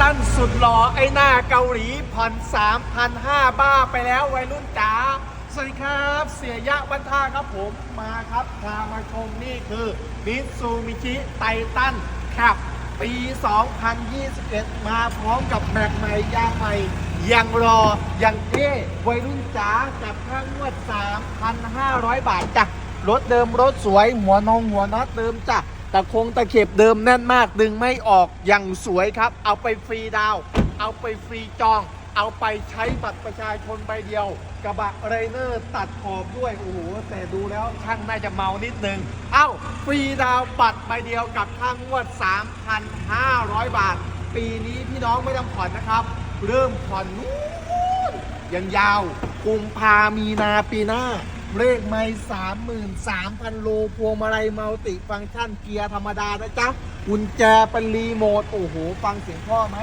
ตันสุดหล่อไอ้หน้าเกาหลีผ่อน3,500บ้าไปแล้ววัยรุ่นจ๋าสวัสดีครับ เสียยะบันท่าครับผมมาครับพามาชมนี่คือมิตซูมิชิไททันครับปี 2021 มาพร้อมกับแม็กใหม่ยางใหม่ยังรอยังเท่วัยรุ่นจ๋ากับค่างวด 3,500 บาทจ้ะรถเดิมรถสวย หัวนงหัวน็อตเดิมจ้ะ ตะคงตะเข็บเดิมแน่นมากดึงไม่ออกอย่างสวยครับ เอาไปฟรีดาว เอาไปฟรีจอง เอาไปใช้บัตรประชาชนใบเดียว กระบะไรเนอร์ตัดขอบด้วย โอ้โห แต่ดูแล้วช่างน่าจะเมานิดนึง เอ้า ฟรีดาวบัตรใบเดียวกับค่างวด 3,500 บาท ปีนี้พี่น้องไม่ต้องผ่อนนะครับ เริ่มผ่อนนู้นยังยาวกุมภามีนาปีหน้า เลขไม่สามหมื่นสามพันโลพวงมาลัยมัลติฟังก์ชันเกียร์ธรรมดานะจ๊ะกุญแจเป็นรีโมทโอ้โห ฟังเสียงพ่อไหม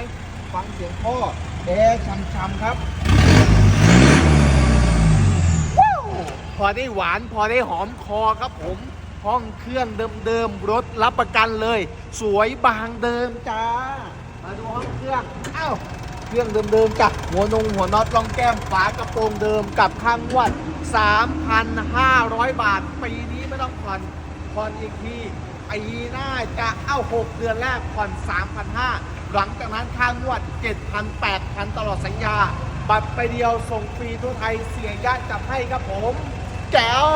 ฟังเสียงพ่อแอร์ช่ำๆครับพอได้หวานพอได้หอมคอครับผม ห้องเครื่องเดิมๆรถรับประกันเลย สวยบางเดิมจ้า มาดูห้องเครื่องเอ้าเครื่องเดิมๆจ้ะหัวนงหัวน็อตรองแก้มฝากระโปรงเดิมกับข้างวัด 3,500 บาท ปีนี้ไม่ต้องผ่อนผ่อนอีกทีปีหน้าจะเอ้า6 เดือนแรกผ่อน 3,500 หลังจากนั้นค่างวด 7,000 8,000 ตลอดสัญญา บัตรไปเดียวส่งฟรีทั่วไทยเสียยะจับให้ครับผม แจ๋ว